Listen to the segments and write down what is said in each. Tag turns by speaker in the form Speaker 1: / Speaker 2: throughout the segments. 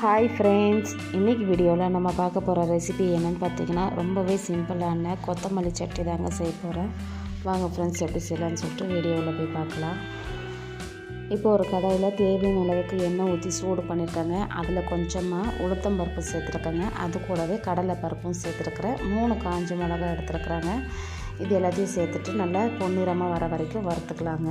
Speaker 1: Hi friends இன்றைக்கி வீடியோவில் நம்ம பார்க்க போகிற ரெசிபி என்னென்னு பார்த்தீங்கன்னா ரொம்பவே சிம்பிளான கொத்தமல்லி சட்னி தாங்க செய்ய போகிறேன் வாங்க ஃப்ரெண்ட்ஸ் எப்படி செய்யலான்னு சொல்லிட்டு வீடியோவில் போய் பார்க்கலாம். இப்போ ஒரு கடாயில் தேவையான அளவுக்கு எண்ணெய் ஊற்றி சூடு பண்ணியிருக்காங்க. அதில் கொஞ்சமாக உளுத்தம் பருப்பு சேர்த்துருக்கேங்க. அது கூடவே கடலை பருப்பும் சேர்த்துருக்குறேன். மூணு காஞ்ச மிளகாய் எடுத்துருக்குறாங்க. இது எல்லாத்தையும் சேர்த்துட்டு நல்லா பொன்னிறமாக வர வரைக்கும் வறுத்துக்கலாங்க.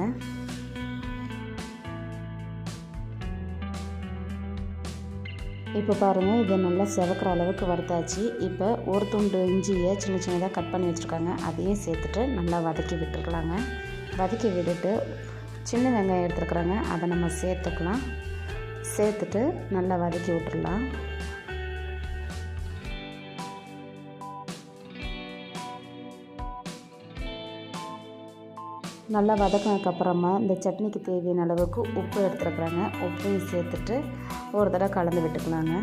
Speaker 1: இப்போ பாருங்கள் இதை நல்லா செவக்கிற அளவுக்கு வறுத்தாச்சு. இப்போ ஒரு துண்டு இஞ்சியை சின்ன சின்னதாக கட் பண்ணி வச்சுருக்காங்க. அதையும் சேர்த்துட்டு நல்லா வதக்கி விட்டுருக்கலாங்க வதக்கி விட்டுட்டு சின்ன வெங்காயம் எடுத்துருக்குறாங்க. அதை நம்ம சேர்த்துக்கலாம். சேர்த்துட்டு நல்லா வதக்கி விட்டுடலாம். நல்லா வதக்கினதுக்கப்புறமா இந்த சட்னிக்கு தேவையான அளவுக்கு உப்பு எடுத்துருக்குறாங்க. உப்பையும் சேர்த்துட்டு ஒரு தடவை கலந்து விட்டுக்கலாங்க.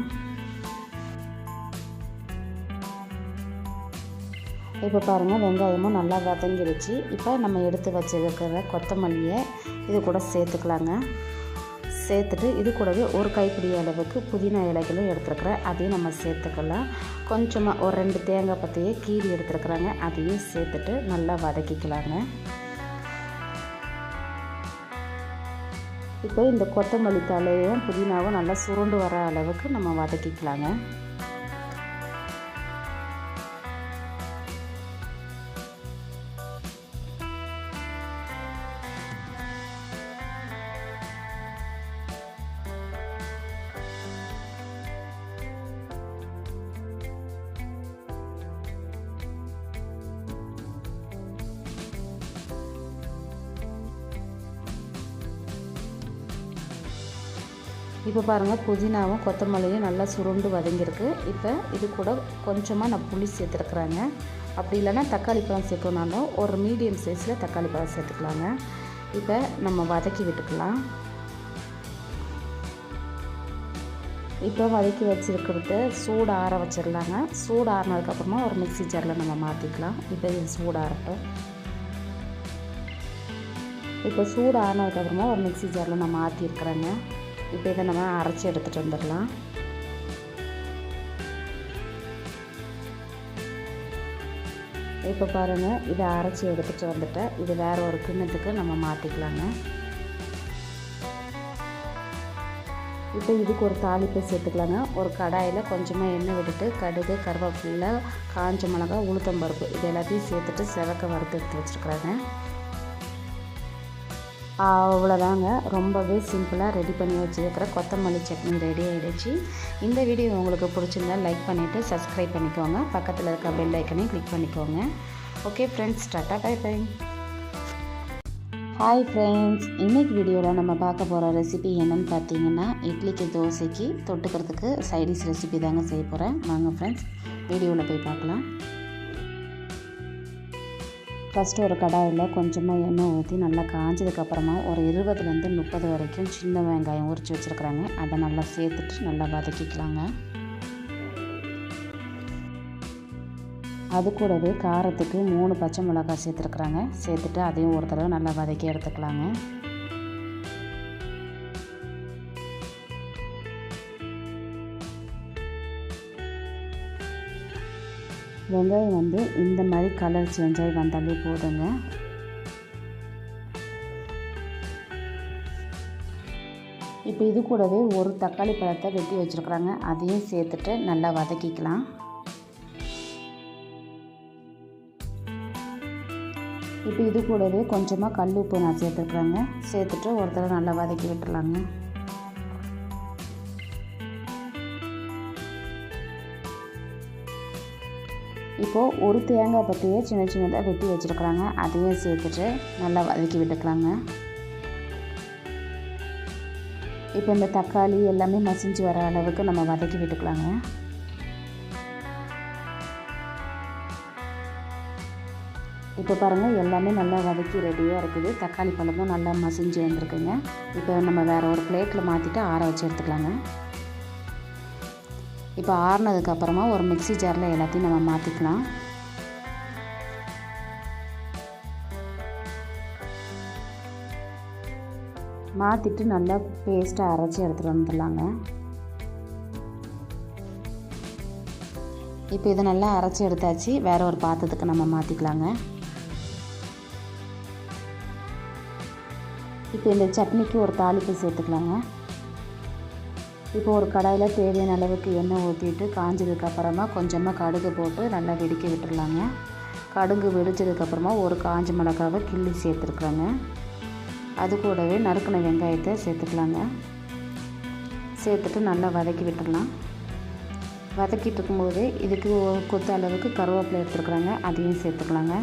Speaker 1: இப்போ பாருங்கள் வெங்காயமும் நல்லா வதங்கிடுச்சு. இப்போ நம்ம எடுத்து வச்சுருக்கிற கொத்தமல்லியை இது கூட சேர்த்துக்கலாங்க. சேர்த்துட்டு இது கூடவே ஒரு கைப்பிடி அளவுக்கு புதினா இலைகளும் எடுத்துருக்குறேன். அதையும் நம்ம சேர்த்துக்கலாம். கொஞ்சமாக ஒரு ரெண்டு தேங்காய் பற்றியே கீரி எடுத்துருக்குறாங்க. அதையும் சேர்த்துட்டு நல்லா வதக்கிக்கலாங்க. இப்போ இந்த கொத்தமல்லி தலையும் புதினாவும் நல்லா சுருண்டு வர அளவுக்கு நம்ம வதக்கிக்கலாங்க. இப்போ பாருங்கள் புதினாவும் கொத்தமல்லியும் நல்லா சுருண்டு வதங்கியிருக்கு. இப்போ இது கூட கொஞ்சமாக நான் புளி சேர்த்துருக்குறேங்க. அப்படி இல்லைன்னா தக்காளி பழம் சேர்க்கணுனாலும் ஒரு மீடியம் சைஸில் தக்காளி பழம் சேர்த்துக்கலாங்க. இப்போ நம்ம வதக்கி விட்டுக்கலாம். இப்போ வதக்கி வச்சுருக்கிறது சூடு ஆற வச்சிடலாங்க சூடு ஆறினதுக்கப்புறமா ஒரு மிக்சி ஜாரில் நம்ம மாற்றிக்கலாம் இப்போ இது சூடாகட்டும் இப்போ சூடு ஆறினதுக்கப்புறமா ஒரு மிக்சி ஜாரில் நான் மாற்றிருக்கிறேங்க இப்போ இதை நம்ம அரைச்சி எடுத்துகிட்டு வந்துடலாம். இப்போ பாருங்கள் இதை அரைச்சி எடுத்துகிட்டு வந்துட்டேன் இது வேறு ஒரு கிண்ணத்துக்கு நம்ம மாற்றிக்கலாங்க இப்போ இதுக்கு ஒரு தாளிப்பை சேர்த்துக்கலாங்க. ஒரு கடாயில் கொஞ்சமாக எண்ணெய் விட்டுட்டு கடுகு கருவேப்பிலை காஞ்ச மிளகா உளுத்தம்பருப்பு இது எல்லாத்தையும் சேர்த்துட்டு செவக்க வறுத்து எடுத்து வச்சுருக்குறாங்க. அவ்வளோதாங்க. ரொம்பவே சிம்பிளாக ரெடி பண்ணி வச்சுருக்கிற கொத்தமல்லி சட்னி ரெடி ஆகிடுச்சு இந்த வீடியோ உங்களுக்கு பிடிச்சிருந்தா லைக் பண்ணிவிட்டு சப்ஸ்கிரைப் பண்ணிக்கோங்க. பக்கத்தில் இருக்க பெல் ஐக்கனையும் கிளிக் பண்ணிக்கோங்க. Okay friends tata bye bye hi friends இன்றைக்கி வீடியோவில் நம்ம பார்க்க போகிற ரெசிபி என்னென்னு பார்த்தீங்கன்னா இட்லிக்கு தோசைக்கு தொட்டுக்கிறதுக்கு சைடிஷ் ரெசிபி தாங்க செய்ய போகிறேன் வாங்க ஃப்ரெண்ட்ஸ் வீடியோவில் போய் பார்க்கலாம். ஃபஸ்ட்டு ஒரு கடாயில் கொஞ்சமாக எண்ணெய் ஊற்றி நல்லா காஞ்சதுக்கப்புறமா ஒரு இருபதுலேருந்து முப்பது வரைக்கும் சின்ன வெங்காயம் உரித்து வச்சுருக்குறாங்க. அதை நல்லா சேர்த்துட்டு நல்லா வதக்கிக்கலாங்க. அது கூடவே காரத்துக்கு மூணு பச்சை மிளகாய் சேர்த்துருக்குறாங்க. சேர்த்துட்டு அதையும் ஒரு தடவை நல்லா வதக்கி எடுத்துக்கலாங்க. வெங்காயம் வந்து இந்த மாதிரி கலர் சேஞ்ச் ஆகி வந்தாலே போதுங்க. இப்போ இது கூடவே ஒரு தக்காளி பழத்தை வெட்டி வச்சுருக்குறாங்க. அதையும் சேர்த்துட்டு நல்லா வதக்கிக்கலாம். இப்போ இது கூடவே கொஞ்சமாக கல் உப்பு நான் சேர்த்துருக்குறேங்க. சேர்த்துட்டு ஒரு தடவை நல்லா வதக்கி விட்டுலாங்க இப்போது ஒரு தேங்காய் பற்றியே சின்ன சின்னதாக வெட்டி வச்சுருக்குறாங்க. அதையும் சேர்த்துட்டு நல்லா வதக்கி விட்டுக்கலாங்க. இப்போ இந்த தக்காளி எல்லாமே மசிஞ்சு வர அளவுக்கு நம்ம வதக்கி விட்டுக்கலாங்க. இப்போ பாருங்கள் எல்லாமே நல்லா வதக்கி ரெடியாக இருக்குது. தக்காளி பழமும் நல்லா மசிஞ்சு வந்திருக்குங்க. இப்போ நம்ம வேறு ஒரு பிளேட்டில் மாற்றிட்டு ஆற வச்சு எடுத்துக்கலாங்க. இப்போ ஆறுனதுக்கப்புறமா ஒரு மிக்சி ஜாரில் எல்லாத்தையும் நம்ம மாற்றிக்கலாம் மாற்றிட்டு நல்லா பேஸ்ட்டாக அரைச்சி எடுத்துகிட்டு வந்துடலாங்க. இப்போ இதை நல்லா அரைச்சி எடுத்தாச்சு. வேறு ஒரு பாத்திரத்துக்கு நம்ம மாற்றிக்கலாங்க இப்போ இந்த சட்னிக்கு ஒரு தாளிப்பு சேர்த்துக்கலாங்க. இப்போ ஒரு கடாயில் தேவையான அளவுக்கு எண்ணெய் ஊற்றிட்டு காஞ்சதுக்கப்புறமா கொஞ்சமாக கடுகு போட்டு நல்லா வெடிக்க விட்டுடலாங்க கடுகு வெடிச்சதுக்கப்புறமா ஒரு காஞ்ச மிளகாவை கிள்ளி சேர்த்துருக்குறோங்க அது கூடவே நறுக்கின வெங்காயத்தை சேர்த்துக்கலாங்க. சேர்த்துட்டு நல்லா வதக்கி விட்டுடலாம் வதக்கிட்டு இருக்கும்போது இதுக்கு கொத்த அளவுக்கு கருவேப்பிலை எடுத்துருக்குறாங்க அதையும் சேர்த்துக்கலாங்க.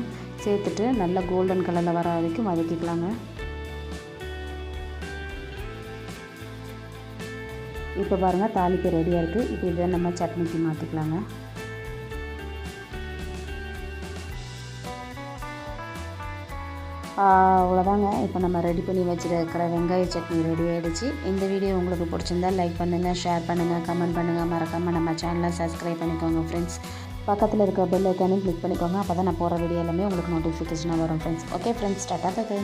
Speaker 1: சேர்த்துட்டு நல்லா கோல்டன் கலரில் வர வரைக்கும் வதக்கிக்கலாங்க. இப்போ பாருங்கள் தாளிப்பு ரெடியாக இருக்குது இப்போ இதை நம்ம சட்னிக்கு மாற்றிக்கலாங்க அவ்வளோதாங்க. இப்போ நம்ம ரெடி பண்ணி வச்சுருக்கிற வெங்காய சட்னி ரெடி ஆகிடுச்சு இந்த வீடியோ உங்களுக்கு பிடிச்சிருந்தா லைக் பண்ணுங்கள் ஷேர் பண்ணுங்கள் கமெண்ட் பண்ணுங்கள் மறக்காமல் நம்ம சேனலை சப்ஸ்கிரைப் பண்ணிக்கோங்க ஃப்ரெண்ட்ஸ் பக்கத்தில் இருக்க பெல் ஐக்கானையும் கிளிக் பண்ணிக்கோங்க. அப்போ தான் நான் போகிற வீடியோ எல்லாமே உங்களுக்கு நோட்டிஃபிகேஷனாக வரும் friends okay friends tata bye